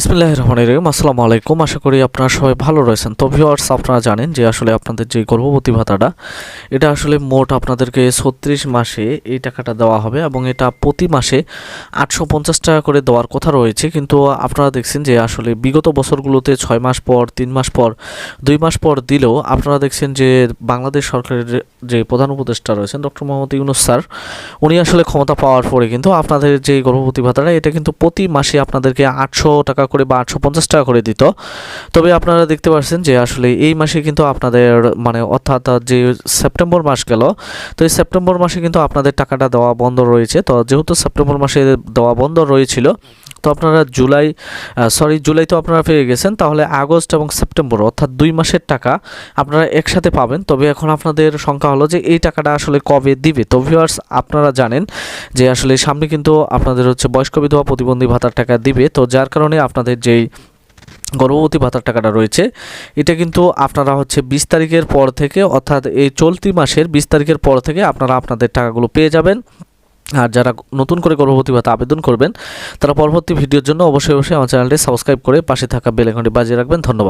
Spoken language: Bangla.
বিসমিল্লাহ রহমান রহিম, আসসালামু আলাইকুম। আশা করি আপনারা সবাই ভালো রয়েছেন। তো ভিওয়ার্স আপনারা জানেন যে আসলে আপনাদের যে গর্ভবতী ভাতাটা, এটা আসলে মোট আপনাদেরকে ছত্রিশ মাসে এই টাকাটা দেওয়া হবে এবং এটা প্রতি মাসে আটশো পঞ্চাশ টাকা করে দেওয়ার কথা রয়েছে। কিন্তু আপনারা দেখছেন যে আসলে বিগত বছরগুলোতে ছয় মাস পর, তিন মাস পর, দুই মাস পর দিলেও আপনারা দেখছেন যে বাংলাদেশ সরকারের যে- প্রধান উপদেষ্টা রয়েছেন ডক্টর মোহাম্মদ ইউনুস স্যার, উনি আসলে ক্ষমতা পাওয়ার পরে কিন্তু আপনাদের যে গর্ভবতী ভাতাটা, এটা কিন্তু প্রতি মাসে আপনাদেরকে আটশো টাকা করে বা আটশো পঞ্চাশ টাকা করে দিত। তবে আপনারা দেখতে পাচ্ছেন যে আসলে এই মাসে কিন্তু আপনাদের মানে অর্থাৎ যে সেপ্টেম্বর মাস গেল, তো এই সেপ্টেম্বর মাসে কিন্তু আপনাদের টাকাটা দেওয়া বন্ধ রয়েছে। তো যেহেতু সেপ্টেম্বর মাসে দেওয়া বন্ধ রয়েছিল তো আপনারা জুলাই সরি জুলাই তো আপনারা পেয়ে গেছেন। তাহলে আগস্ট এবং সেপ্টেম্বর, অর্থাৎ দুই মাসের টাকা আপনারা একসাথে পাবেন। তবে এখন আপনাদের সংখ্যা হলো যে এই টাকাটা আসলে কবে দিবে? তো ভিউয়ার্স আপনারা জানেন যে আসলে সামনে কিন্তু আপনাদের হচ্ছে বয়স্ক বিধবা প্রতিবন্ধী ভাতার টাকা দিবে। তো যার কারণে আপনাদের যেই গর্ভবতী ভাতার টাকাটা রয়েছে, এটা কিন্তু আপনারা হচ্ছে বিশ তারিখের পর থেকে, অর্থাৎ এই চলতি মাসের বিশ তারিখের পর থেকে আপনারা আপনাদের টাকাগুলো পেয়ে যাবেন। আর যারা নতুন করে গর্ভবতী ভাতা আবেদন করবেন, তারা পরবর্তী ভিডিওর জন্য অবশ্যই অবশ্যই আমার চ্যানেলটি সাবস্ক্রাইব করে পাশে থাকা বেল আইকনটি বাজিয়ে রাখবেন। ধন্যবাদ।